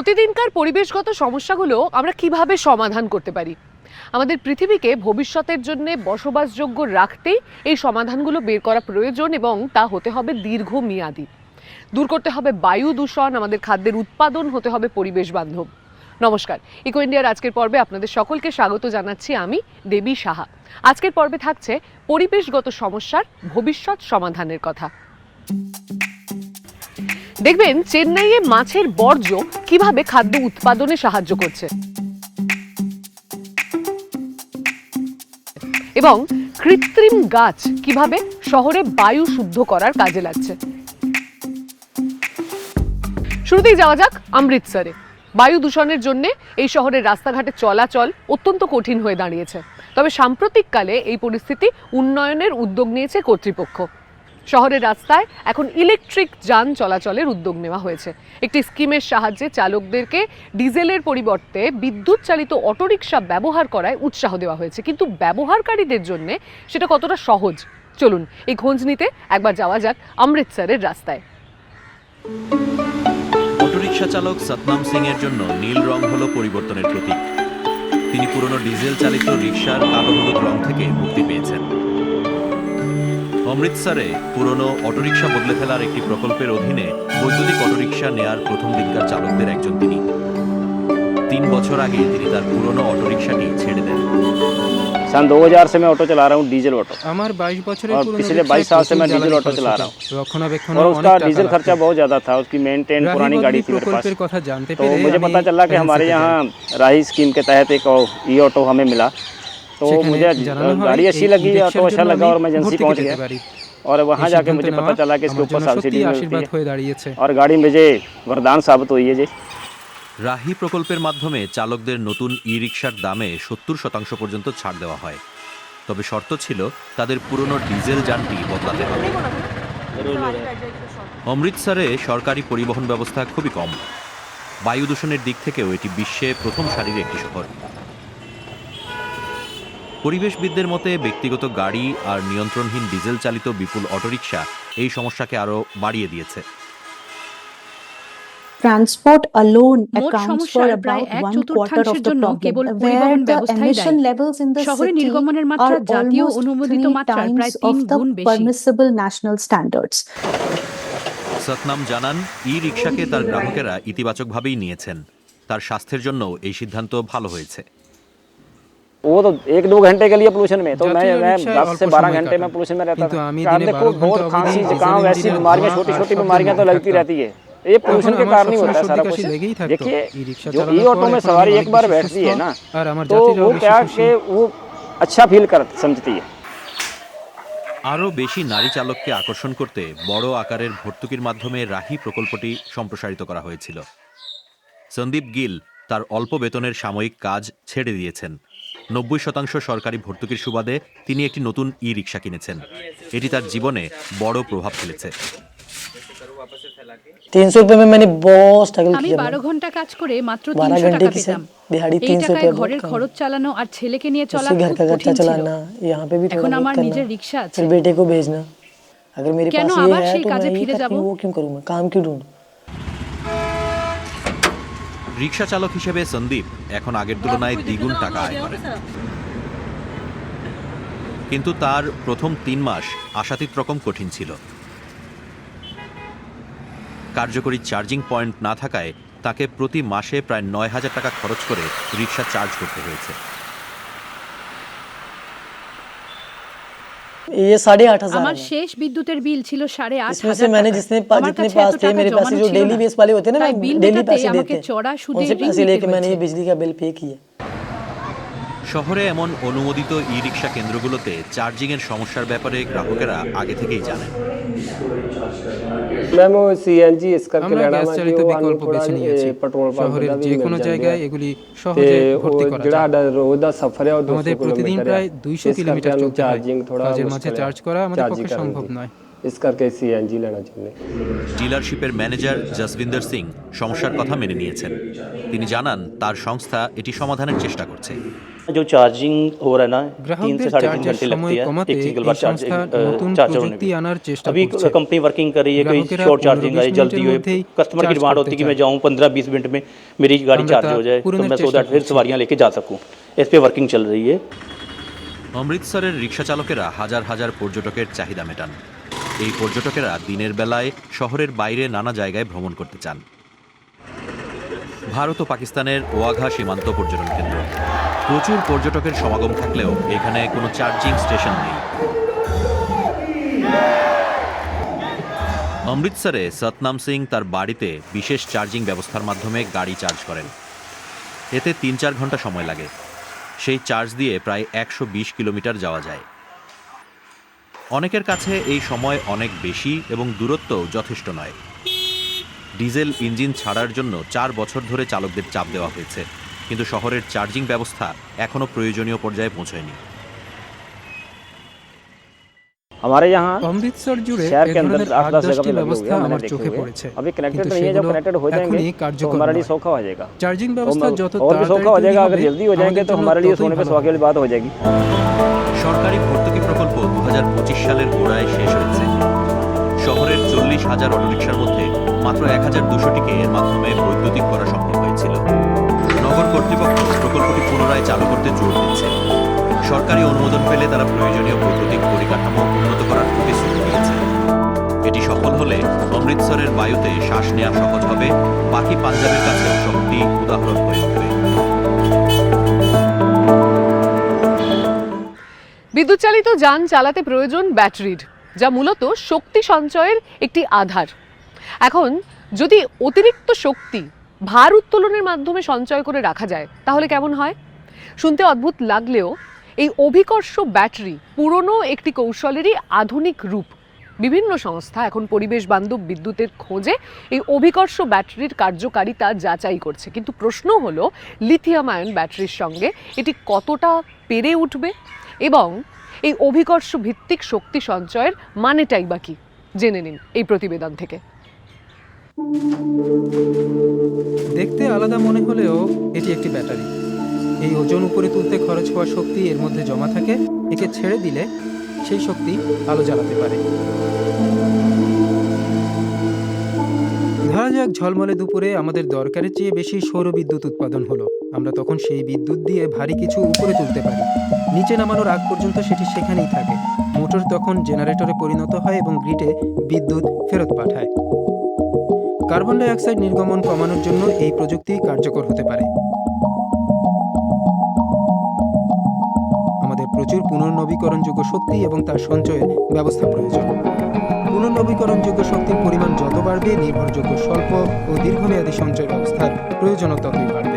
প্রতিদিনকার পরিবেশগত সমস্যাগুলো আমরা কীভাবে সমাধান করতে পারি? আমাদের পৃথিবীকে ভবিষ্যতের জন্য বসবাসযোগ্য রাখতেই এই সমাধানগুলো বের করা প্রয়োজন এবং তা হতে হবে দীর্ঘমেয়াদী। দূর করতে হবে বায়ু দূষণ, আমাদের খাদ্যের উৎপাদন, হতে হবে পরিবেশ বান্ধব। নমস্কার, ইকো ইন্ডিয়ার আজকের পর্বে আপনাদের সকলকে স্বাগত জানাচ্ছি আমি, দেবী সাহা। আজকের পর্বে থাকছে পরিবেশগত সমস্যার ভবিষ্যৎ সমাধানের কথা। দেখবেন, চেন্নাইয়ে মাছের বর্জ্য কীভাবে খাদ্য উৎপাদনে সাহায্য করছে। এবং কৃত্রিম গাছ কীভাবে শহরে বায়ু শুদ্ধ করার কাজে লাগছে। শুরুতেই যাওয়া যাক অমৃতসরে। বায়ু দূষণের জন্য এই শহরের রাস্তাঘাটে চলাচল অত্যন্ত কঠিন হয়ে দাঁড়িয়েছে। তবে সাম্প্রতিককালে এই পরিস্থিতি উন্নয়নের উদ্যোগ নিয়েছে কর্তৃপক্ষ। শহরের রাস্তায় এখন ইলেকট্রিক যান চলাচলের উদ্যোগ নেওয়া হয়েছে। একটি স্কিমের সাহায্যে চালকদেরকে ডিজেলের পরিবর্তে বিদ্যুৎ চালিত অটোরিকশা ব্যবহার করায় উৎসাহ দেওয়া হয়েছে। কিন্তু ব্যবহারকারীদের জন্য সেটা কতটা সহজ? চলুন, এই খোঁজ নিতে একবার যাওয়া যাক অমৃতসরের রাস্তায়। অটোরিকশা চালক সতনাম সিং এর জন্য নীল রং হলো পরিবর্তনের প্রতীক। তিনি পুরনো ডিজেল চালিত রিকশার কালো হলুদ রং থেকে মুক্তি পেয়েছেন। অমৃতসরে পুরনো অটোরিকশা বদলে ফেলার একটি প্রকল্পের অধীনে বৈদ্যুতিক অটোরিকশা নেয়ার প্রথম দিনকার চালকদের একজন তিনি তিন বছর আগে তিনি তার পুরনো অটোরিকশাটি ছেড়ে দেন सन 2000 से मैं ऑटो चला रहा हूँ डीजल ऑटो আমার বাইশ বছরের और পুরনো पिछले রিকশায় 22 साल से मैं প্রচুর डीजल জ্বালানি ऑटो খরচ चला হতো। रहा हूँ রক্ষণাবেক্ষণ और অনেক उसका টাকা डीजल লাগতো। खर्चा बहुत ज़्यादा था उसकी मेंटेन রাহি पुरानी गाड़ी বদ্বীপ थी मेरे पास প্রকল্পের কথা জানতে तो পেরে मुझे আমি पता चला कि এজেন্সিতে हमारे যাই। यहाँ राही स्कीम के तहत एक ई ऑटो हमें मिला तो সেখানে मुझे জানানো হয় गाड़ी अच्छी এই लगी রিকশার ऑटो अच्छा জন্য लगा আমি और मैं एजेंसी ভর্তি पहुँच পেতে गया পারি। और वहाँ এই जाके সিদ্ধান্ত मुझे নেওয়া पता चला कि इसके আমার ऊपर জন্য सब्सिडी সত্যিই मिलती আশীর্বাদ है হয়ে দাঁড়িয়েছে और गाड़ी मुझे वरदान साबित हुई है जी রাহি প্রকল্পের মাধ্যমে চালকদের নতুন ই রিকশার দামে সত্তর শতাংশ পর্যন্ত ছাড় দেওয়া হয় তবে শর্ত ছিল তাদের পুরনো ডিজেল যানটি বদলাতে হবে অমৃতসরে সরকারি পরিবহন ব্যবস্থা খুবই কম বায়ু দূষণের দিক থেকেও এটি বিশ্বে প্রথম সারির একটি শহর পরিবেশবিদদের মতে ব্যক্তিগত গাড়ি আর নিয়ন্ত্রণহীন ডিজেল চালিত বিপুল অটোরিকশা এই সমস্যাকে আরও বাড়িয়ে দিয়েছে। Transport alone মোট accounts for সমস্যার প্রায় about এক one quarter চতুর্থাংশের of the cable problem, পরিবহন where the ব্যবস্থাই emission দায়ী। levels in the শহরে city নির্গমনের মাত্রা are জাতীয় almost অনুমোদিত three মাত্রার প্রায় times of the গুণ বেশি। permissible national standards. সতনাম জানান ই রিকশাকে তার গ্রাহকেরা ইতিবাচকভাবেই নিয়েছেন। তার স্বাস্থ্যের জন্য এই সিদ্ধান্ত ভালো হয়েছে। वो तो एक दो घंटे के लिए पोल्यूशन में तो मैं जाती मैं रिक्शा दस अल्प से बारह समय घंटे का में था। पोल्यूशन में रहता किंतु था आमी कारण दिने देखो बारह बहुत घंटा खांसी अवधि जुकाम डीजल वैसी इंजन बीमारियां धुआं छोटी और छोटी शब्द बीमारियां तो नहीं लगती था। रहती है ये पोल्यूशन के আমার कारण ही সবসময় होता है सारा সর্দি কাশি कुछ লেগেই থাকতো। देखिए এই রিকশা जो চালানোর ई ऑटो পর में এখন सवारी আমি एक बार অনেক বেশি बैठती है সুস্থ ना আর আমার तो যাত্রীরাও वो বেশি क्या খুশি। कि वो अच्छा फील कर समझती है আরও বেশি নারী চালককে আকর্ষণ করতে বড় আকারের ভর্তুকির মাধ্যমে রাহি প্রকল্পটি সম্প্রসারিত করা হয়েছিল সন্দীপ গিল তার অল্প বেতনের সাময়িক কাজ ছেড়ে দিয়েছেন নব্বই শতাংশ সরকারি ভর্তুকির সুবাদে তিনি একটি নতুন ই রিকশা কিনেছেন এটি তার জীবনে বড় প্রভাব ফেলেছে तीन सौ रुपये में मैंने बहुत स्ट्रगल আমি किया বারো मैंने। ঘন্টা কাজ করে মাত্র बारह তিনশো घंटे টাকা की পেতাম सर दिहाड़ी এই तीन सौ টাকায় रुपये ঘরের बहुत कम খরচ চালানো আর ছেলেকে নিয়ে চলা उससे घर খুব का खर्चा কঠিন ছিল चलाना यहाँ पे भी थोड़ा এখন बहुत আমার करना নিজের রিক্সা আছে फिर बेटे को भेजना अगर मेरे কেন पास ये আবার है সেই तो কাজে मैं ये ফিরে करती যাবো? हूँ वो क्यों करूँ मैं काम क्यों ढूंढूं রিকশা চালক হিসেবে সন্দীপ এখন আগের তুলনায় দ্বিগুণ টাকা আয় করে। কিন্তু তার প্রথম তিন মাস আশাতীত রকম কঠিন ছিল। কার্যকরী চার্জিং পয়েন্ট না থাকায় তাকে প্রতি মাসে প্রায় নয় হাজার টাকা খরচ করে রিক্সা চার্জ করতে হয়েছে। ये साढ़े आठ हजार शेष विद्युत बिल छिलो साढ़े आठ इसमें से मैंने जितने जितने पास थे मेरे पास जो डेली बेस वाले होते हैं ना डेली पैसे देते हैं उनसे पैसे लेके मैंने ये बिजली का बिल पे किया শহরে এমন অনুমোদিত ই রিক্সা কেন্দ্রগুলোতে চার্জিংয়ের সমস্যার ব্যাপারে গ্রাহকেরা আগে থেকেই জানেন। জায়গায় এগুলি আমাদের প্রতিদিন প্রায় দুইশো কিলোমিটার চার্জিং মাঝে চার্জ করা আমাদের পক্ষে সম্ভব নয় ਇਸ ਕਰਕੇ ਅਸੀਂ ਐਨਜੀ ਲੈਣਾ ਚਾਹੁੰਦੇ ডিলারশিপের ম্যানেজার জসবিন্দর সিং সমস্যার কথা মেনে নিয়েছেন তিনি জানান তার সংস্থা এটি সমাধানের চেষ্টা করছে जो चार्जिंग हो रहा है ना तीन से साढ़े तीन घंटे लगती है एक सिंगल बार चार्ज चार्जर होने में अभी कंपनी वर्किंग कर रही है कोई शॉर्ट चार्जिंग आई जल्दी हो कस्टमर की डिमांड होती है कि मैं जाऊँ पंद्रह बीस मिनट में मेरी गाड़ी चार्ज हो जाए तो मैं सो दैट फिर सवारियाँ लेके जा सकूँ इस पर वर्किंग चल रही है অমৃতসরের রিক্সা চালকেরা হাজার হাজার পর্যটকের চাহিদা মেটান এই পর্যটকেরা দিনের বেলায় শহরের বাইরে নানা জায়গায় ভ্রমণ করতে চান। ভারত ও পাকিস্তানের ওয়াঘা সীমান্ত পর্যটন কেন্দ্র। প্রচুর পর্যটকের সমাগম থাকলেও এখানে কোনো চার্জিং স্টেশন নেই। অমৃতসরে সতনাম সিং তার বাড়িতে বিশেষ চার্জিং ব্যবস্থার মাধ্যমে গাড়ি চার্জ করেন। এতে তিন চার ঘণ্টা সময় লাগে। সেই চার্জ দিয়ে প্রায় একশো বিশ কিলোমিটার যাওয়া যায়। অনেকের কাছে এই সময় অনেক বেশি এবং দূরত্বও যথেষ্ট নয় ডিজেল ইঞ্জিন ছাড়ার জন্য চার বছর ধরে চালকদের চাপ দেওয়া হয়েছে কিন্তু শহরের চার্জিং ব্যবস্থা এখনও প্রয়োজনীয় পর্যায়ে পৌঁছয়নি हमारे यहाँ অমৃতসর জুড়ে शहर এ के अंदर ধরনের आठ আট दस দশটি जगह पे लगे ব্যবস্থা हुए हैं, আমার मैंने চোখে देखे हुए পড়েছে हैं। अभी कनेक्टेड কিন্তু नहीं है जब সেগুলো कनेक्टेड हो जाएंगे এখনই तो কার্যকর हमारे लिए নয়। सौखा हो जाएगा চার্জিং तो ব্যবস্থা हम- যত और भी सौखा हो তাড়াতাড়ি जाएगा তৈরি अगर হবে, जल्दी हो जाएंगे আমাদের तो জন্য हमारे लिए ততই सोने पे ভালো सुहागे वाली बात हो जाएगी সরকারি ভর্তুকি প্রকল্প দু সালের গোড়ায় শেষ হয়েছে। শহরের চল্লিশ হাজার অটোরিকশার মধ্যে মাত্র এক হাজার দুশোটিকে এর মাধ্যমে বৈদ্যুতিক করা সম্ভব হয়েছিল। নগর কর্তৃপক্ষ প্রকল্পটি পুনরায় চালু করতে জোর দিচ্ছে সরকারি অনুমোদন পেলে তারা প্রয়োজনীয় বৈদ্যুতিক পরিকাঠামো উন্নত করার প্রতিশ্রুতি দিয়েছে। এটি সফল হলে অমৃতসরের বায়ুতে শ্বাস নেওয়া সহজ হবে, বাকি পাঞ্জাবের কাছেও শক্তি উদাহরণ হয়ে উঠবে। বিদ্যুৎ চালিত যান চালাতে প্রয়োজন ব্যাটারির, যা মূলত শক্তি সঞ্চয়ের একটি আধার। এখন, যদি অতিরিক্ত শক্তি ভার উত্তোলনের মাধ্যমে সঞ্চয় করে রাখা যায়, তাহলে কেমন হয়? শুনতে অদ্ভুত লাগলেও, এই অভিকর্ষ ব্যাটারি পুরনো একটি কৌশলেরই আধুনিক রূপ। বিভিন্ন সংস্থা এখন পরিবেশ বান্ধব বিদ্যুতের খোঁজে এই অভিকর্ষ ব্যাটারির কার্যকারিতা যাচাই করছে। কিন্তু প্রশ্ন হলো, লিথিয়াম আয়ন ব্যাটারির সঙ্গে এটি কতটা পেরে উঠবে? এবং এই অভিকর্ষ ভিত্তিক শক্তি সঞ্চয়ের মানেটাই বা জেনে নিন এই প্রতিবেদন থেকে। দেখতে আলাদা মনে হলেও এটি একটি ব্যাটারি। এই ওজন উপরে তুলতে খরচ হওয়া শক্তি এর মধ্যে জমা থাকে, একে ছেড়ে দিলে সেই শক্তি আলো জ্বালাতে পারে। ধরা যাক ঝলমলে দুপুরে আমাদের দরকারের চেয়ে বেশি সৌর বিদ্যুৎ উৎপাদন হলো। আমরা তখন সেই বিদ্যুৎ দিয়ে ভারী কিছু উপরে তুলতে পারি। নিচে নামানোর আগ পর্যন্ত সেটি সেখানেই থাকে। মোটর তখন জেনারেটরে পরিণত হয় এবং গ্রিডে বিদ্যুৎ ফেরত পাঠায়। কার্বন ডাই অক্সাইড নির্গমন কমানোর জন্য এই প্রযুক্তি কার্যকর হতে পারে। আমাদের প্রচুর পুনর্নবীকরণযোগ্য শক্তি এবং তার সঞ্চয়ের ব্যবস্থা প্রয়োজন। পুনর্নবীকরণযোগ্য শক্তির পরিমাণ যত বাড়বে, নির্ভরযোগ্য স্বল্প ও দীর্ঘমেয়াদী সঞ্চয় ব্যবস্থার প্রয়োজনও ততই বাড়বে।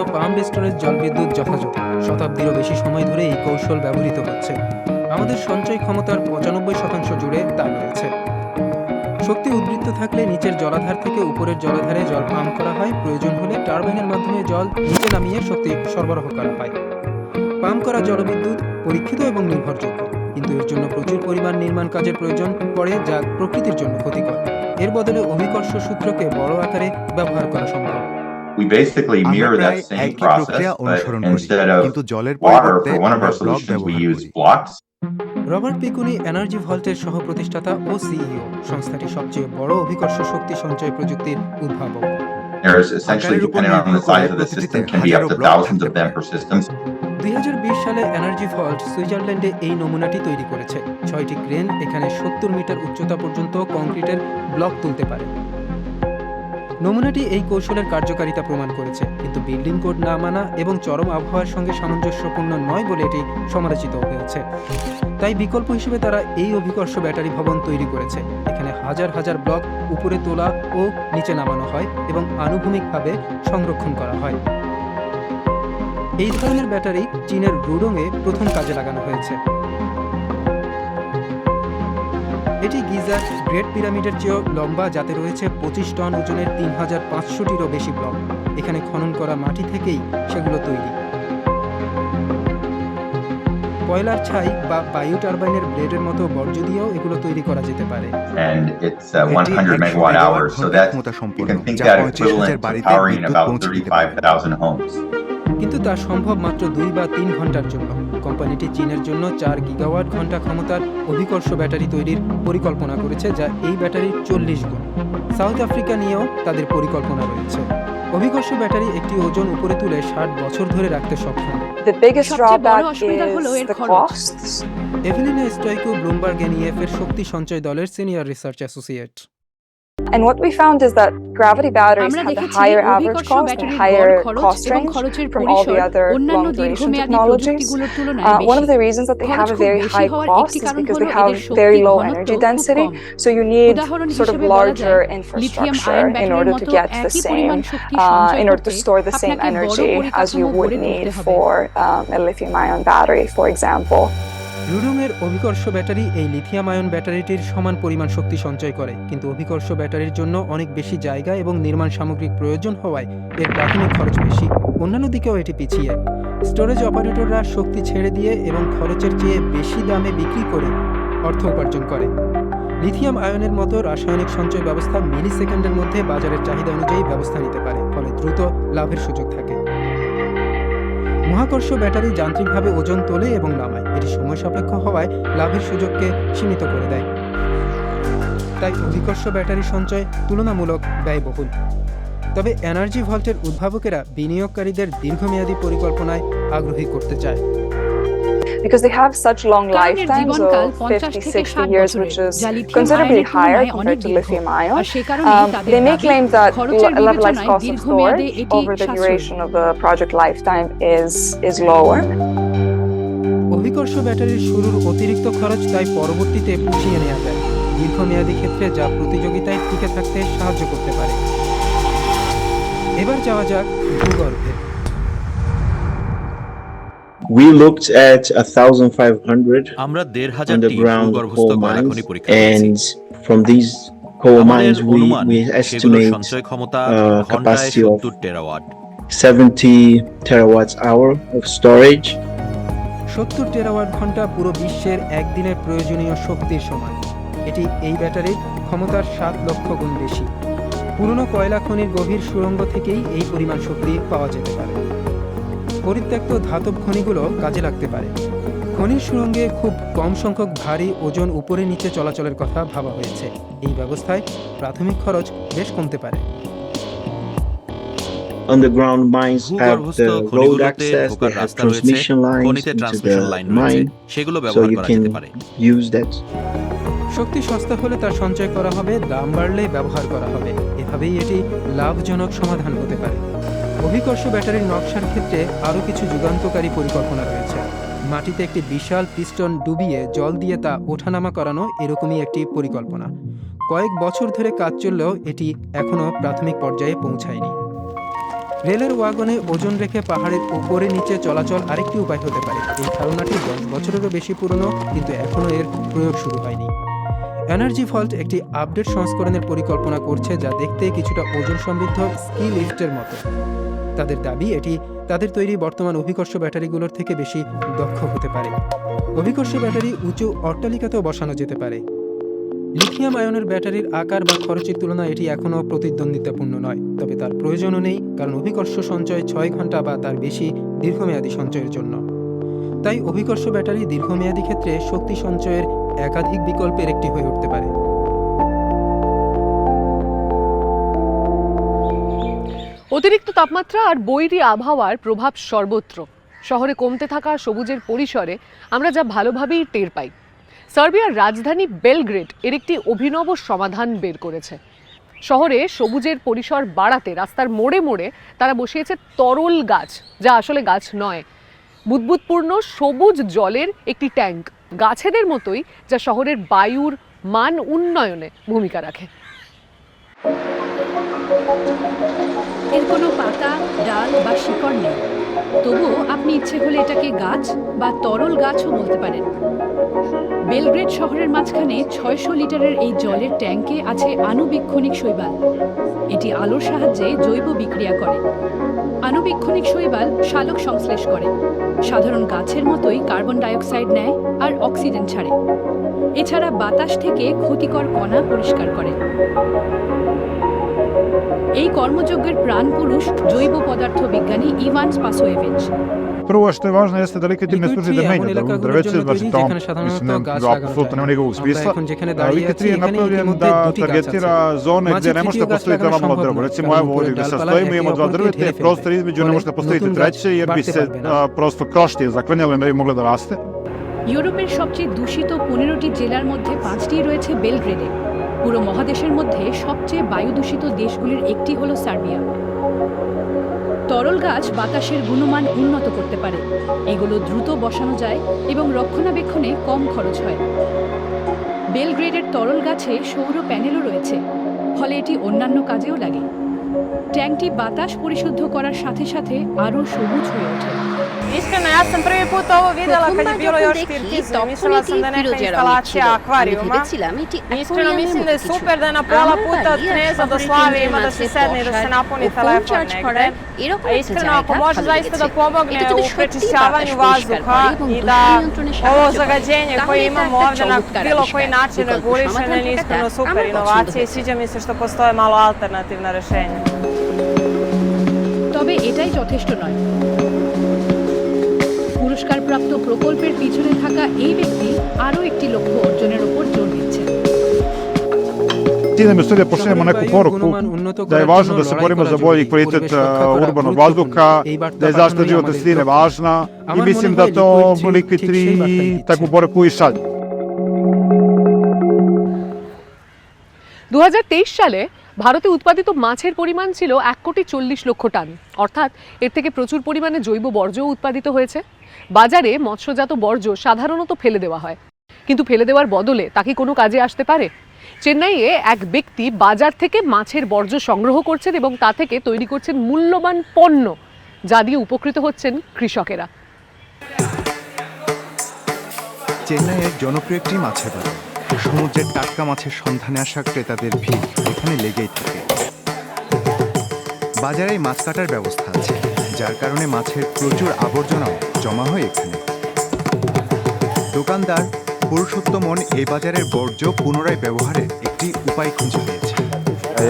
জন্য পাম্প স্টোরেজ জলবিদ্যুৎ যথাযথ। শতাব্দীরও বেশি সময় ধরে এই কৌশল ব্যবহৃত হচ্ছে। আমাদের সঞ্চয় ক্ষমতার পঁচানব্বই শতাংশ জুড়ে তা রয়েছে। শক্তি উদ্বৃত্ত থাকলে নিচের জলাধার থেকে উপরের জলাধারে জল পাম্প করা হয়। প্রয়োজন হলে টারবাইনের মাধ্যমে জল নিচে নামিয়ে শক্তি সরবরাহ করা হয়। পাম্প করা জলবিদ্যুৎ পরীক্ষিত এবং নির্ভরযোগ্য। কিন্তু এর জন্য প্রচুর পরিমাণ নির্মাণ কাজের প্রয়োজন পড়ে যা প্রকৃতির জন্য ক্ষতিকর। এর বদলে অভিকর্ষ সূত্রকে বড় আকারে ব্যবহার করা সম্ভব। We basically mirror that same process, but instead of water for one of our solutions, we use blocks. Robert Piconi energy ভল্টের সহ প্রতিষ্ঠাতা ও সিইও সংস্থাটি সবচেয়ে বড় অভিকর্ষ শক্তি সঞ্চয় প্রযুক্তির উদ্ভাবক There's essentially, depending on the size of the system, can be up to thousands of them per systems. দুই সালে এনার্জি ভল্ট সুইজারল্যান্ডে এই নমুনাটি তৈরি করেছে ছয়টি ক্রেন এখানে সত্তর মিটার উচ্চতা পর্যন্ত কংক্রিটের ব্লক তুলতে পারে নমুনাটি এই কৌশলের কার্যকারিতা প্রমাণ করেছে, কিন্তু বিল্ডিং কোড না মানা এবং চরম আবহাওয়ার সঙ্গে সামঞ্জস্যপূর্ণ নয় বলে এটি সমালোচিত হয়েছে। তাই বিকল্প হিসেবে তারা এই অভিকর্ষ ব্যাটারি ভবন তৈরি করেছে। এখানে হাজার হাজার ব্লক উপরে তোলা ও নিচে নামানো হয় এবং আনুভূমিকভাবে সংরক্ষণ করা হয়। এই ধরনের ব্যাটারি চীনের রুডংয়ে প্রথম কাজে লাগানো হয়েছে। এটি গিজার গ্রেট পিরামিডের চেয়েও লম্বা যাতে রয়েছে পঁচিশ টন ওজনের তিন হাজার পাঁচশোটিরও বেশি ব্লক। এখানে খনন করা মাটি থেকেই সেগুলো তৈরি। কয়লার ছাই বা বায়ু টারবাইনের ব্লেডের মতো বর্জ্য দিয়েও এগুলো তৈরি করা যেতে পারে। Uh, এটি 100 একশো megawatt hours, so ঘণ্টা that ক্ষমতা you সম্পন্ন can think যা that পঁয়ত্রিশ হাজার equivalent to বাড়িতে powering বিদ্যুৎ about পৌঁছে দিতে পারে। 35,000 homes. কিন্তু তা সম্ভব মাত্র দুই বা তিন ঘণ্টার জন্য। কোম্পানিটি চীনের জন্য চার গিগাওয়াট ঘণ্টা ক্ষমতার অভিকর্ষ ব্যাটারি তৈরির পরিকল্পনা করেছে যা এই ব্যাটারির চল্লিশ গুণ। সাউথ আফ্রিকা নিয়েও তাদের পরিকল্পনা রয়েছে। অভিকর্ষ ব্যাটারি একটি ওজন উপরে তুলে ষাট বছর ধরে রাখতে সক্ষম. এভেলিনা স্টয়কো ব্লুমবার্গ এনইএফ এর শক্তি সঞ্চয় দলের senior research associate. And what we found is that gravity batteries have the higher average cost and higher cost range from all the other long duration technologies. Uh, one of the reasons that they have a very high cost is because they have very low energy density. So you need sort of larger infrastructure uh, in order to get the same, uh, in order to store the same energy as you would need for um, a lithium ion battery, for example. লুডুমের অভিকর্ষ battery এই lithium ion ব্যাটারিটির সমান পরিমাণ শক্তি সঞ্চয় করে। কিন্তু অভিকর্ষ ব্যাটারির জন্য অনেক বেশি জায়গা এবং নির্মাণ সামগ্রিক প্রয়োজন হওয়ায় এর প্রাথমিক খরচ বেশি। অন্যান্য দিকেও এটি পিছিয়ে। স্টোরেজ অপারেটররা শক্তি ছেড়ে দিয়ে এবং খরচের চেয়ে বেশি দামে বিক্রি করে অর্থ উপার্জন করে। লিথিয়াম আয়নের মতো রাসায়নিক সঞ্চয় ব্যবস্থা মিলি সেকেন্ডের মধ্যে বাজারের চাহিদা অনুযায়ী ব্যবস্থা নিতে পারে, ফলে দ্রুত লাভের সুযোগ থাকে। মহাকর্ষ ব্যাটারি যান্ত্রিকভাবে ওজন তোলে এবং নামায়। এটি সময় সাপেক্ষ হওয়ায় লাভের সুযোগকে সীমিত করে দেয়। তাই অধিকর্ষ ব্যাটারি সঞ্চয় তুলনামূলক ব্যয়বহুল। তবে এনার্জি ভল্টের উদ্ভাবকেরা বিনিয়োগকারীদের দীর্ঘমেয়াদী পরিকল্পনায় আগ্রহী করতে চায়। Because they have such long lifetimes of 50 50, 60 60 years, which is considerably higher compared to lithium ion. Um, they may claim that levelized cost of storage over the duration of the project lifetime is is lower. অভিকর্ষ ব্যাটারির শুরুর অতিরিক্ত খরচ তাই পরবর্তীতে পুষিয়ে নেওয়া যায় দীর্ঘমেয়াদী ক্ষেত্রে যা প্রতিযোগিতায় টিকে থাকতে সাহায্য করতে পারে এবার যাওয়া যাক ভূগর্ভে We looked at 1,500 আমরা দেড় হাজারটি underground ভূগর্ভস্থ coal mines, করেছি। and from these coal আমাদের mines, we, অনুমান we সেগুলোর estimate সঞ্চয় ক্ষমতা uh, ঘন্টায় capacity of সত্তর টেরাওয়াট 70 terawatt hour of storage. সত্তর টেরাওয়াট ঘণ্টা পুরো বিশ্বের একদিনের প্রয়োজনীয় শক্তির সমান। এটি এই ব্যাটারির ক্ষমতার সাত লক্ষ গুণ বেশি। পুরনো কয়লা খনির গভীর সুড়ঙ্গ থেকেই এই পরিমাণ শক্তি পাওয়া যেতে পারে। পরিত্যক্ত ধাতব খনিগুলো কাজে লাগতে পারে। খনির সুড়ঙ্গে খুব কম সংখ্যক ভারী ওজন উপরে নিচে চলাচলের কথা ভাবা হয়েছে। এই ব্যবস্থায় প্রাথমিক খরচ বেশ কমতে পারে। Underground mines have the road access, they have transmission lines into the mine, so you can use that. শক্তি সস্তা হলে তা সঞ্চয় করা হবে দাম বাড়লে ব্যবহার করা হবে। এভাবেই এটি লাভজনক সমাধান হতে পারে। অভিকর্ষ ব্যাটারির নকশার ক্ষেত্রে আরও কিছু যুগান্তকারী পরিকল্পনা রয়েছে। মাটিতে একটি বিশাল পিস্টন ডুবিয়ে জল দিয়ে তা ওঠানামা করানো এরকমই একটি পরিকল্পনা। কয়েক বছর ধরে কাজ চললেও এটি এখনও প্রাথমিক পর্যায়ে পৌঁছায়নি। রেলের ওয়াগনে ওজন রেখে পাহাড়ের উপরে নিচে চলাচল আরেকটি উপায় হতে পারে। এই ধারণাটি দশ বছরেরও বেশি পুরনো, কিন্তু এখনও এর প্রয়োগ শুরু হয়নি। এনার্জি ফল্ট একটি আপডেট সংস্করণের পরিকল্পনা করছে যা দেখতে কিছুটা ওজন সমৃদ্ধ স্কি লিফটের মতো। তাদের দাবি এটি তাদের তৈরি বর্তমান অভিকর্ষ ব্যাটারিগুলোর থেকে বেশি দক্ষ হতে পারে। অভিকর্ষ ব্যাটারি উঁচু অট্টালিকাতেও বসানো যেতে পারে। লিথিয়াম আয়নের ব্যাটারির আকার বা খরচের তুলনায় এটি এখনও প্রতিদ্বন্দ্বিতাপূর্ণ নয়। তবে তার প্রয়োজনও নেই, কারণ অভিকর্ষ সঞ্চয় ছয় ঘণ্টা বা তার বেশি দীর্ঘমেয়াদী সঞ্চয়ের জন্য। তাই অভিকর্ষ ব্যাটারি দীর্ঘমেয়াদী ক্ষেত্রে শক্তি সঞ্চয়ের একাধিক বিকল্পের একটি হয়ে উঠতে পারে। অতিরিক্ত তাপমাত্রা আর বৈরী আবহাওয়ার প্রভাব সর্বত্র। শহরে কমতে থাকা সবুজের পরিসরে আমরা যা ভালোভাবেই টের পাই। সার্বিয়ার রাজধানী বেলগ্রেড এর একটি অভিনব সমাধান বের করেছে। শহরে সবুজের পরিসর বাড়াতে রাস্তার মোড়ে মোড়ে তারা বসিয়েছে তরল গাছ, যা আসলে গাছ নয় বুদবুদপূর্ণ সবুজ জলের একটি ট্যাঙ্ক। গাছেদের মতোই যা শহরের বায়ুর মান উন্নয়নে ভূমিকা রাখে। এর কোনো পাতা, ডাল বা শিকড় নেই। তবুও আপনি ইচ্ছে হলে এটাকে গাছ বা তরল গাছও বলতে পারেন। বেলগ্রেড শহরের মাঝখানে ছয়শো লিটারের এই জলের ট্যাঙ্কে আছে আণুবীক্ষণিক শৈবাল। এটি আলোর সাহায্যে জৈব বিক্রিয়া করে। আণুবীক্ষণিক শৈবাল শালক সংশ্লেষ করে। সাধারণ গাছের মতোই কার্বন ডাইঅক্সাইড নেয় আর অক্সিজেন ছাড়ে। এছাড়া বাতাস থেকে ক্ষতিকর কণা পরিষ্কার করে। এই কর্মযজ্ঞের প্রাণপুরুষ জৈব পদার্থ বিজ্ঞানী Ivan Spasojevic Prvo što je važno jeste da Liketin ne služi da menja, da drveće, znači tamo, mislim, ne, apsolutno nema nikakvog smisla. Liket 3 je napravljen da targetira zone মাঝে gdje ne možete postaviti tamo drvo. Recimo, evo ovdje gdje sad stojimo imamo dva drveta, ঢেলে prostor između ne možete postaviti treće jer bi se a, prosto krošnje zaklanjale ne bi moglo da raste. ইউরোপের সবচেয়ে দূষিত পনেরোটি জেলার মধ্যে পাঁচটি রয়েছে বেলগ্রেডে পুরো মহাদেশের মধ্যে সবচেয়ে বায়ু দূষিত দেশগুলির একটি হল সার্বিয়া। তরল গাছ বাতাসের গুণমান উন্নত করতে পারে। এগুলো দ্রুত বসানো যায় এবং রক্ষণাবেক্ষণে কম খরচ হয়। বেলগ্রেডের তরল গাছে সৌর প্যানেলও রয়েছে, ফলে এটি অন্যান্য কাজেও লাগে। ট্যাঙ্কটি বাতাস পরিশুদ্ধ করার সাথে সাথে আরও সবুজ হয়ে ওঠে। Iskreno, ja sam prvi put ovo videla kad je bilo još pirtizam. Mislila sam da je neka instalacija akvarijuma. Iskreno mislim da je super da je na pola puta od Kneza do Slave ima da se sedne i da se napuni telefon negde. A iskreno, ako može zaista da pomogne u prečišćavanju vazduha i da ovo zagađenje koje imamo ovde na bilo koji način reguliše, meni je iskreno super inovacija i sviđa mi se što postoje malo alternativna rešenja. তবে এটাই যথেষ্ট নয় পুরস্কারপ্রাপ্ত প্রকল্পের পিছনে থাকা এই ব্যক্তি আরও একটি লক্ষ্য অর্জনের উপর জোর দিচ্ছেন Cilj nam je da pošaljemo neku poruku da je važno da se borimo za bolji kvalitet uh, urbanog vazduha, da je zaštita životne sredine važna i mislim da to Liquid Liquid ঠিক সেই বার্তাই 3 দিচ্ছে। takvu poruku i šalje. দু সালে ভারতে উৎপাদিত মাছের পরিমাণ ছিল এক কোটি চল্লিশ লক্ষ টন অর্থাৎ এর থেকে প্রচুর পরিমাণে জৈব বর্জ্যও উৎপাদিত হয়েছে বাজারে মৎস্যজাত বর্জ্য সাধারণত ফেলে দেওয়া হয়। কিন্তু ফেলে দেওয়ার বদলে তা কি কোনো কাজে আসতে পারে? চেন্নাইয়ে এক ব্যক্তি বাজার থেকে মাছের বর্জ্য সংগ্রহ করছেন এবং তা থেকে তৈরি করছেন মূল্যবান পণ্য, যা দিয়ে উপকৃত হচ্ছেন কৃষকেরা। চেন্নাইয়ের জনপ্রিয় একটি মাছের বাজার সমুদ্রের টাটকা মাছের সন্ধানে আসা ক্রেতাদের ভিড় এখানে লেগেই থাকে। বাজারে মাছ কাটার ব্যবস্থা আছে, যার কারণে মাছের প্রচুর আবর্জনাও জমা হয় এখানে দোকানদার পুরুষোত্তমন এই বাজারের বর্জ্য পুনরায় ব্যবহারের একটি উপায় খুঁজে পেয়েছে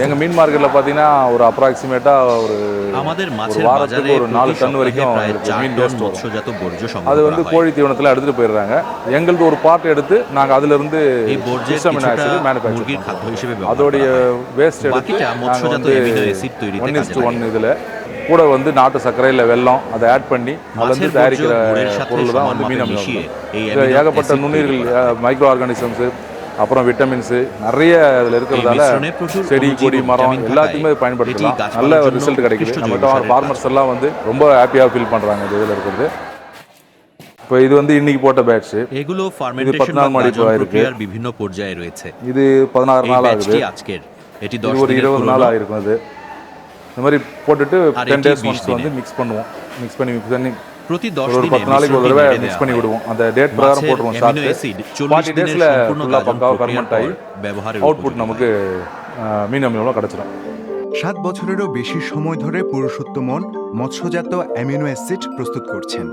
எங்க மீன் மார்க்கெட்ல பாத்தீங்கன்னா ஒரு அப்ராக்சிமேட்டா ஒரு আমাদের ஒரு মাছের வாரத்துக்கு বাজারে ஒரு প্রতি நாலு டன் সপ্তাহে வரைக்கும் প্রায় எங்களுக்கு চার மீன் টন waste வரும் মৎস্যজাত বর্জ্য அது সংগ্রহ வந்து করা হয় கோழி தீவனத்துல எடுத்துட்டு போயிடுறாங்க எங்களது ஒரு பார்ட் எடுத்து நாங்க அதுல இருந்து এই বর্জ্যের glucosamine কিছুটা acid manufacture মুরগির பண்றோம். খাদ্য হিসেবে ব্যবহার அதோடைய করা হয়। வேஸ்ட் எடுத்து বাকিটা நாங்க মৎস্যজাত வந்து অ্যামিনো অ্যাসিড তৈরিতে ஒன் কাজে இஸ்டு ஒன் লাগে இதுல கூட வந்து நாட்டு சர்க்கரையில் வெல்லம் அதை ஆட் பண்ணி அதுல মাছের இருந்து বর্জ্য தயாரிக்கிற গুড়ের সাথে பொருள் தான் সমান வந்து মাপে மீன் அமிலம் মিশিয়ে এই இதுல অ্যামিনো ஏகப்பட்ட অ্যাসিড তৈরি நுண்ணுயிர்கள் করা হয়। மைக்ரோ ஆர்கானிசம்ஸ் அப்புறம் விட்டமின்ஸ் நிறைய அதில் இருக்கிறதால মিশ্রণে প্রচুর செடி অণুজীব கொடி மரம் ভিটামিন எல்லாத்தையுமே থাকায় பயன்படுத்தலாம் এটি গাছপালার நல்ல জন্য ரிசல்ட் கிடைக்குது উৎকৃষ্ট நம்மகிட்ட জৈব সারের ஃபார்மர்ஸ் কাজ। எல்லாம் வந்து ரொம்ப ஹாப்பியாக ஃபீல் பண்ணுறாங்க இந்த இதில் இருக்கிறது இப்போ இது வந்து இன்னைக்கு போட்ட பேட்ச் এগুলো ফার্মেন্টেশন বা பதினாலு மாடி গাজন போயிருக்கு. প্রক্রিয়ার বিভিন্ন পর্যায়ে রয়েছে இது பதினாறு এই நாள் ব্যাচটি ஆகுது আজকের এটি இது দশ ஒரு দিনের இருபது நாள் পুরনো ஆயிருக்கும் அது இந்த மாதிரி போட்டுட்டு আর டென் এটি டேஸ் 20 ஒன்ஸ் দিনের। வந்து மிக்ஸ் பண்ணுவோம் மிக்ஸ் பண்ணி மிக்ஸ் பண்ணி প্রতি দশ ஒரு ஒரு দিনে பத்து நாளைக்கு ஒரு মিশ্রণটি தடவை নেড়ে மிக்ஸ் দেওয়া பண்ணி হয়। விடுவோம் அந்த டேட் பிரகாரம் মাছের போட்டுருவோம் অ্যামিনো ஷார்ட் অ্যাসিড চল্লিশ ஃபார்ட்டி দিনের டேஸில் সম্পূর্ণ ஃபுல்லாக গাজন பக்காவாக প্রক্রিয়ার ஃபர்மெண்ட் ஆகி পর ব্যবহারের அவுட்புட் উপযোগী நமக்கு আহ, மீன் அமிலம் கிடச்சிடும் সাত বছরেরও বেশি সময় ধরে পুরুষোত্তমন মৎস্যজাত অ্যামিনো অ্যাসিড প্রস্তুত করছেন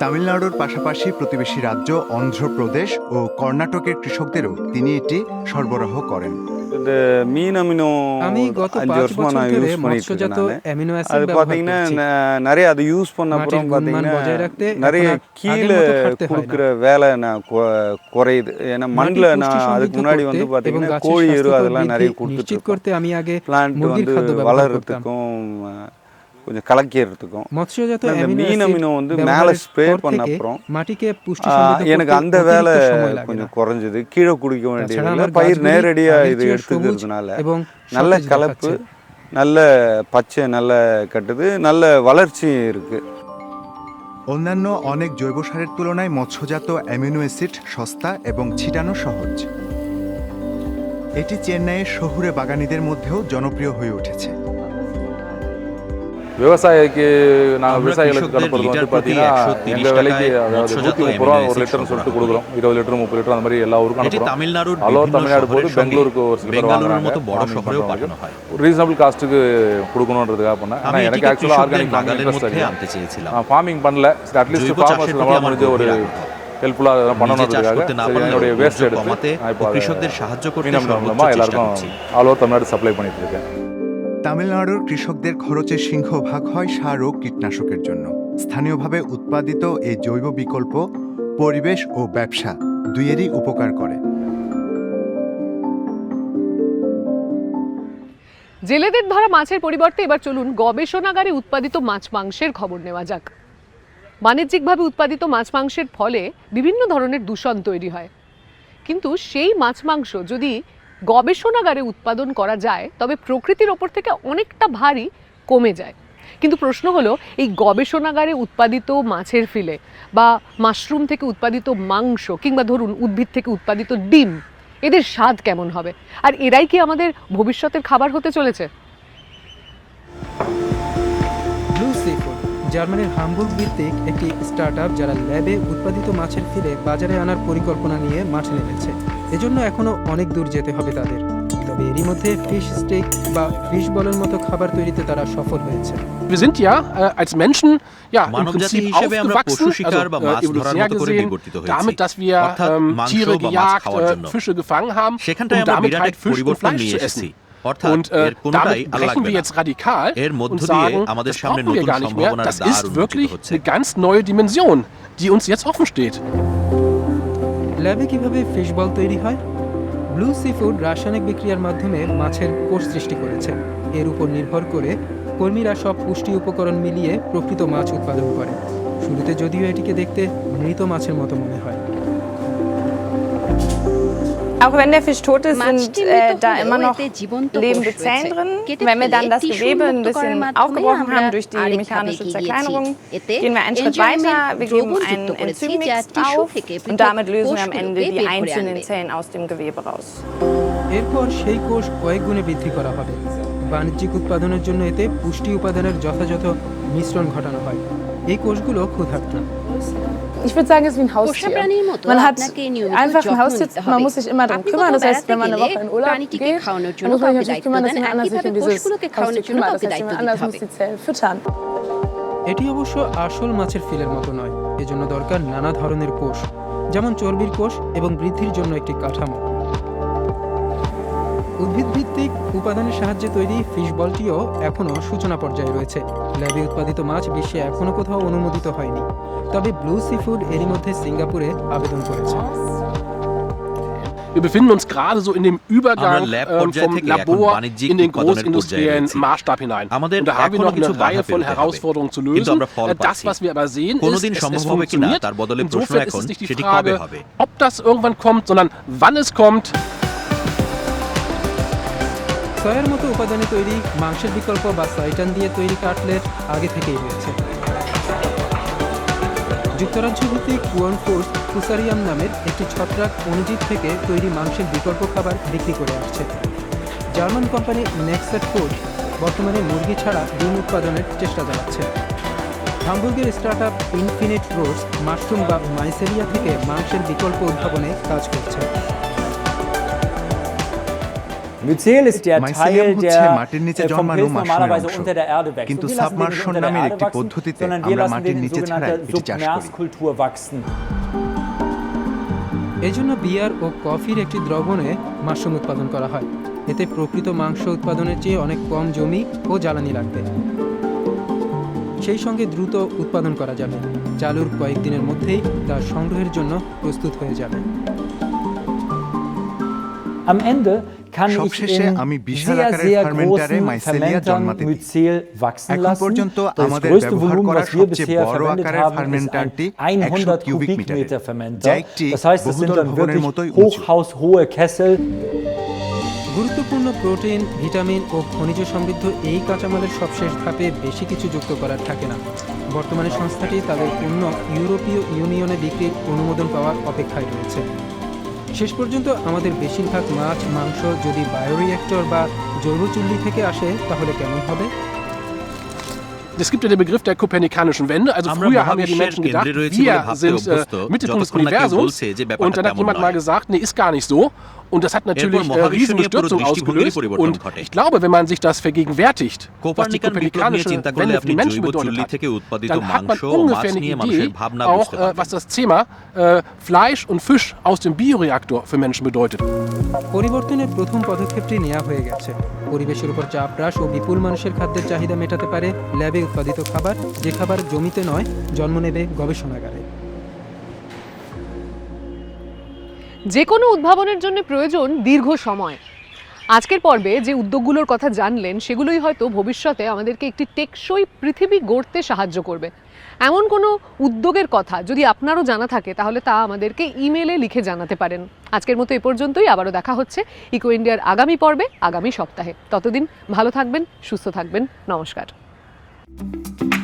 তামিলনাড়ুর পাশাপাশি প্রতিবেশী রাজ্য অন্ধ্রপ্রদেশ ও কর্ণাটকের কৃষকদেরও তিনি এটি সরবরাহ করেন இந்த மீன் அமினோ আমি গত அஞ்சு পাঁচ வருஷமா বছর நான் ধরে யூஸ் பண்ணிட்டு মৎস্যজাত இருக்கேன் நானு. অ্যামিনো அது অ্যাসিড ব্যবহার பாத்தீங்கன்னா করছি ந- நிறைய அது யூஸ் பண்ண মাটির அப்புறம் গুণমান பாத்தீங்கன்னா বজায় রাখতে நிறைய এখন আর আগের கீழே মতো খাটতে হয় না। கொடுக்குற வேலை நான் கொ- குறையுது ஏன்னா মাটি மண்ணில் পুষ্টি நான் সমৃদ্ধ அதுக்கு முன்னாடி করতে வந்து এবং பாத்தீங்கன்னா গাছের கோழி எரு স্বাস্থ্যকর அதெல்லாம் நிறைய বৃদ্ধি கொடுத்துட்டு নিশ্চিত இருக்கோம் করতে আমি আগে பிளான்ட் মুরগির வந்து খাদ্য ব্যবহার করতাম வளர்றதுக்கும் அஹ், கொஞ்சம் கலக்கிறதுக்கும் মৎস্যজাত இந்த অ্যামিনো மீன் অ্যাসিড அமினோ வந்து மேலே ব্যবহারের ஸ்ப்ரே পর பண்ண থেকে அப்புறம் মাটিকে পুষ্টি ஆஹ், সমৃদ্ধ எனக்கு করতে அந்த অতিরিক্ত வேலை সময় লাগে না கொஞ்சம் குறைஞ்சது கீழே குடிக்க তাছাড়া வேண்டியதில்லை আমার பயிர் গাছগুলি நேரடியாக আগের இது চেয়ে সবুজ எடுத்துக்கிறதுனால এবং நல்ல সতেজ கலப்பு দেখাচ্ছে। நல்ல பச்சை நல்ல கட்டுது நல்ல வளர்ச்சியும் இருக்கு অন্যান্য অনেক জৈব সারের তুলনায় মৎস্যজাত অ্যামিনো অ্যাসিড সস্তা এবং ছিটানো সহজ এটি চেন্নাইয়ের শহুরে বাগানীদের মধ্যেও জনপ্রিয় হয়ে উঠেছে விவசாயிக்கு நாங்கள் আমরা விவசாயிகளுக்கு কৃষকদের கொடுப்பது লিটার வந்து প্রতি பார்த்தீங்கன்னா 130 எங்கள் விலைக்கு টাকায় அதாவது মৎস্যজাত நூற்றி முப்பது ரூபா amino ஒரு acids லிட்டர்னு சொல்லிட்டு সরবরাহ கொடுக்குறோம் இருபது லிட்டர் முப்பது லிட்டர் அந்த மாதிரி எல்லா ஊருக்கும் এটি அனுப்புகிறோம் তামিলনাড়ুর আলো বিভিন্ন தமிழ்நாடு শহরের போது সঙ্গে பெங்களூருக்கு ஒரு சில பேர் বেঙ্গালুরুর வாங்குறாங்க মতো বড় farming শহরেও பண்றவங்க. পাঠানো হয় ரீசனபிள் காஸ்ட்டுக்கு கொடுக்கணுன்றதுக்காக பண்ணேன் আমি ஆனால் எனக்கு এটিকে ஆக்சுவலாக কৃষকদের ஆர்கானிக் নাগালের இன்ட்ரெஸ்ட் মধ্যে இல்லை আনতে চেয়েছিলাম நான் ஃபார்மிங் பண்ணல அட்லீஸ்ட் জৈব চাষের ஃபார்மர்ஸ் প্রতি நம்மளால் আমার முடிஞ்ச ஒரு গভীর আগ্রহ। ஹெல்ப்ஃபுல்லாக নিজে চাষ பண்ணணுன்றதுக்காக করতে না சரி, পারলেও என்னுடைய வேஸ்ட் বর্জ্য எடுத்து কমাতে நான் ও இப்போ কৃষকদের সাহায্য করতে மீனம் সর্বোচ্চ மூலமாக চেষ্টা எல்லாருக்கும் করছি ஆல் ஓவர் தமிழ்நாடு সাপ্লাই பண்ணிட்டு இருக்கேன் তামিলনাড়ুর কৃষকদের খরচের সিংহভাগ হয় সার ও কীটনাশকের জন্য। স্থানীয়ভাবে উৎপাদিত এই জৈব বিকল্প পরিবেশ ও ব্যবসা দুইয়েরই উপকার করে। জেলেদের ধরা মাছের পরিবর্তে এবার চলুন গবেষণাগারে উৎপাদিত মাছ মাংসের খবর নেওয়া যাক। বাণিজ্যিকভাবে উৎপাদিত মাছ মাংসের ফলে বিভিন্ন ধরনের দূষণ তৈরি হয়। কিন্তু সেই মাছ মাংস যদি গবেষণাগারে উৎপাদন করা যায়, তবে প্রকৃতির ওপর থেকে অনেকটা ভারী কমে যায়। কিন্তু প্রশ্ন হলো, এই গবেষণাগারে উৎপাদিত মাছের ফিলে বা মাশরুম থেকে উৎপাদিত মাংস কিংবা ধরুন উদ্ভিদ থেকে উৎপাদিত ডিম, এদের স্বাদ কেমন হবে? আর এরাই কি আমাদের ভবিষ্যতের খাবার হতে চলেছে? জার্মানির হামবুর্গ ভিত্তিক একটি স্টার্টআপ যারা ল্যাবে উৎপাদিত মাছের ফিলে বাজারে আনার পরিকল্পনা নিয়ে মাঠে নেমেছে। এজন্য এখনও অনেক দূর যেতে হবে তাদের তবে এরই মধ্যে ফিশ স্টেক বা ফিশ বলের মতো খাবার তৈরিতে তারা সফল হয়েছে Wir sind ja äh, als Menschen ja im মানবজাতি Prinzip হিসেবে আমরা পশু aufgewachsen, শিকার বা also মাছ äh, ধরার evolutionär মতো করে gesehen, বিবর্তিত হয়েছি damit, dass wir অর্থাৎ ähm, মাংস Tiere বা মাছ gejagt, খাওয়ার äh, জন্য Fische gefangen haben, সেখানটায় um আমরা damit বিরাট halt এক Fisch und পরিবর্তন Fleisch নিয়ে zu এসেছি essen. অর্থাৎ Und এর äh, কোনোটাই damit আর brechen লাগবে wir না jetzt radikal এর মধ্য und দিয়ে sagen, আমাদের das সামনে brauchen wir নতুন gar nicht mehr. সম্ভাবনার Das দ্বার ist উন্মোচিত wirklich হচ্ছে eine ganz neue Dimension, die uns jetzt offen steht. ল্যাবে কীভাবে ফিশ বল তৈরি হয়? ব্লু সি ফুড রাসায়নিক বিক্রিয়ার মাধ্যমে মাছের কোষ সৃষ্টি করেছে। এর উপর নির্ভর করে কর্মীরা সব পুষ্টি উপকরণ মিলিয়ে প্রকৃত মাছ উৎপাদন করে। শুরুতে যদিও এটিকে দেখতে মৃত মাছের মতো মনে হয়। Auch wenn der Fisch tot ist, sind মাছটি äh, মৃত da হলেও immer noch এতে জীবন্ত lebende কোষ রয়েছে। Zellen drin. কেটে Wenn wir ফেলে dann das tissue Gewebe ein মুক্ত করার bisschen মাধ্যমে aufgebrochen আমরা haben durch die আরেক ধাপে mechanische এগিয়ে Zerkleinerung, গিয়েছি। এতে gehen wir einen Schritt এনজাইমের weiter. Wir দ্রবণ geben যুক্ত einen করেছি Enzymmix যা টিস্যু auf থেকে und পৃথক damit lösen wir am কোষগুলোকে Ende die বের করে einzelnen আনবে। Zellen aus dem Gewebe raus. এরপর সেই কোষ কয়েক গুণে বৃদ্ধি করা হবে বাণিজ্যিক উৎপাদনের জন্য এতে পুষ্টি উপাদানের যথাযথ মিশ্রণ ঘটানো হয় এই কোষগুলো ক্ষুধার্ত Ich würde sagen, es ist wie ein Haustier. Man hat einfach ein Haustier, man muss sich immer darum kümmern. Das heißt, wenn man eine Woche in Urlaub geht, dann muss man sich natürlich kümmern, dass jemand anders sich um dieses Haustier kümmert. Das heißt, jemand anders muss die Zellen füttern. এটি অবশ্য আসল মাছের ফিলের মতো নয় এজন্য দরকার নানা ধরনের কোষ যেমন চর্বির কোষ এবং বৃদ্ধির জন্য একটি কাঠামো উদ্ভিদ ভিত্তিক উপাদানের সাহায্যে তৈরি ফিশ বলটিও এখনও সূচনা পর্যায়ে রয়েছে ল্যাবে উৎপাদিত মাছ বিশ্বে এখনও কোথাও অনুমোদিত হয়নি তবে ব্লু সি ফুড এরই মধ্যে সিঙ্গাপুরে আবেদন করেছে Wir befinden uns gerade so in dem Übergang ähm, vom Labor in den großindustriellen Maßstab hinein. Und da haben wir noch eine Reihe von Herausforderungen zu lösen. Äh, Das, was wir aber sehen, ist, es, es funktioniert. Insofern ist es nicht die Frage, ob das irgendwann kommt, sondern wann es kommt. সয়ার মতো উপাদানে তৈরি মাংসের বিকল্প বা সয়টান দিয়ে তৈরি cutlet আগে থেকেই রয়েছে। যুক্তরাজ্য ভিত্তিক ওয়ান ফোর্স ফুসারিয়াম নামের একটি ছত্রাক অনুজীব থেকে তৈরি মাংসের বিকল্প খাবার বিক্রি করে আসছে। জার্মান কোম্পানি নেক্সেট ফুড বর্তমানে মুরগি ছাড়া ডিম উৎপাদনের চেষ্টা চালাচ্ছে। হামবুর্গের start up Infinite Roads mushroom বা মাইসেরিয়া থেকে মাংসের বিকল্প উদ্ভাবনে কাজ করছে। Myzel ist der Teil, der মাটির নিচে äh, জন্মানো মাশরুমের অংশ unter der Erde wächst. কিন্তু Und wir lassen den nicht সাবমার্শন নামের একটি পদ্ধতিতে আমরা মাটির নিচে ছাড়াই এটি চাষ করি এজন্য বিয়ার ও কফির একটি দ্রবণে মাশরুম উৎপাদন করা হয়। এতে প্রকৃত মাংস উৎপাদনের চেয়ে অনেক কম জমি ও জ্বালানি লাগবে। সেই সঙ্গে দ্রুত উৎপাদন করা যাবে। চালুর কয়েকদিনের মধ্যেই তা সংগ্রহের জন্য প্রস্তুত হয়ে যাবে। Am Ende সবশেষে আমি বিশাল আকারের ফার্মেন্টারে মাইসেলিয়া জন্মাতে দিই। এখন পর্যন্ত আমাদের ব্যবহার করা সবচেয়ে বড় আকারের ফার্মেন্টারটি 100 100 কিউবিক মিটারের যা একটি Das heißt, es sind বহুতল ভবনের মতোই উঁচু। গুরুত্বপূর্ণ প্রোটিন ভিটামিন ও খনিজ সমৃদ্ধ এই কাঁচামালের সবশেষ ধাপে বেশি কিছু যুক্ত করার থাকে না। বর্তমানে সংস্থাটি তাদের পণ্য ইউরোপীয় ইউনিয়নে বিক্রির অনুমোদন পাওয়ার অপেক্ষায় রয়েছে। শেষ পর্যন্ত আমাদের বেশিরভাগ মাছ, মাংস যদি বায়োরিয়েক্টর বা জৈব চুল্লি থেকে আসে, তাহলে কেমন হবে? Es gibt ja den Begriff der kopernikanischen Wende. Also আমরা früher haben ja die মহাবিশ্বের Menschen gedacht, কেন্দ্রে রয়েছি বলে wir ভাবতে sind অভ্যস্ত, äh, Mittelpunkt des যতক্ষণ না কেউ Universums. বলছে যে Und ব্যাপারটা dann hat তেমন jemand mal নয়। gesagt, nee, ist gar nicht so. Und das hat natürlich এরপর äh, মহাবিশ্ব riesen নিয়ে পুরো Bestürzung দৃষ্টিভঙ্গিরই ausgelöst. পরিবর্তন Und ঘটে। ich glaube, wenn man sich das vergegenwärtigt, was die কোপার্নিকান বিপ্লব নিয়ে kopernikanische চিন্তা করলে Wende für আপনি die Menschen জৈব bedeutet চুল্লি hat, থেকে উৎপাদিত dann hat man মাংস ও মাছ ungefähr eine নিয়ে মানুষের Idee, ভাবনা auch বুঝতে äh, পারবেন was das Thema äh, Fleisch und Fisch aus dem Bioreaktor für Menschen bedeutet. পরিবর্তনের প্রথম পদক্ষেপটি নেওয়া হয়ে গেছে পরিবেশের উপর চাপ হ্রাস ও বিপুল মানুষের খাদ্যের চাহিদা মেটাতে পারে ল্যাবে উৎপাদিত খাবার যে খাবার জমিতে নয়, জন্ম নেবে গবেষণাগারে। যে কোনো উদ্ভাবনের জন্য প্রয়োজন দীর্ঘ সময়। আজকের পর্বে যে উদ্যোগগুলোর কথা জানলেন, সেগুলোই হয়তো ভবিষ্যতে আমাদেরকে একটি টেকসই পৃথিবী গড়তে সাহায্য করবে। এমন কোনো উদ্যোগের কথা যদি আপনারও জানা থাকে, তাহলে তা আমাদেরকে ইমেলে লিখে জানাতে পারেন। আজকের মতো এ পর্যন্তই, আবারও দেখা হচ্ছে ইকো ইন্ডিয়ার আগামী পর্বে, আগামী সপ্তাহে। ততদিন ভালো থাকবেন, সুস্থ থাকবেন, নমস্কার। thank you